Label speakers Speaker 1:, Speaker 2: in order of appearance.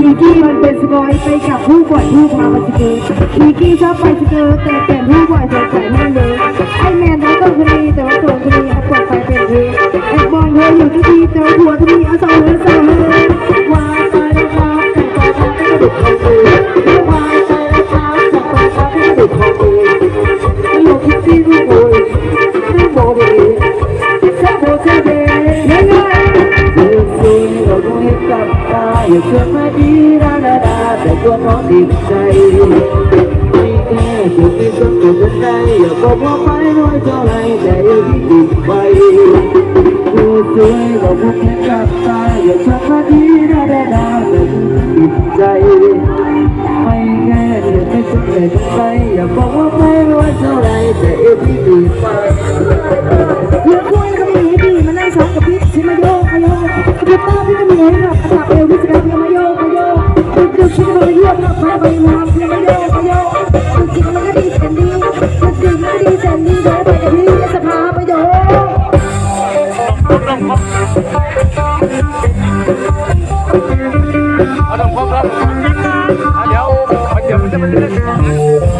Speaker 1: มีกี้มันเป็
Speaker 2: นสกอยไปกับผู้ป่วยผู้พามาสเกิร์ตอีกี้ชอบไปสเกิร์ตแต่เป็นผู้ป่วยสงสัยมากเลยไอแมนรักตัวคนนี้แต่ว่าตัวคนนี้เอาปวดไปเป็นเพลงไอบอลเธออยู่ที่ดีแต่ว่าหัวที่นี่เอาสองเหลือสองเลยวาตายแล้วครับแต่ตอนนี้ก็ดุ อย่เชื่
Speaker 1: อมาดีนาดาดาแต่ตัวน้องติดใจไม่แค่จุดที่สุดจุดใดอย่าบอกว่าไม่น้อยเท่าไรแต่ยังติดไปดูสวยเราต้องเห็นกับตาอย่าเชื่อมาดีนาดาดาแต่ติดใจไม่แค่เดี๋ยวไม่สุดแต่ต้องไปอย่าบอกว่าไม่น้อยเท่าไรแต่ยังติดไป
Speaker 2: โยกโยกันกิมัดีแสนดีมันดื่มมัดีแสนดีเดี๋ยวไปกับพี่จสภาประโยชน์เอาดอกพร้อมรับเดี๋ยวไป
Speaker 3: เดี๋ยวมัจะมันจะ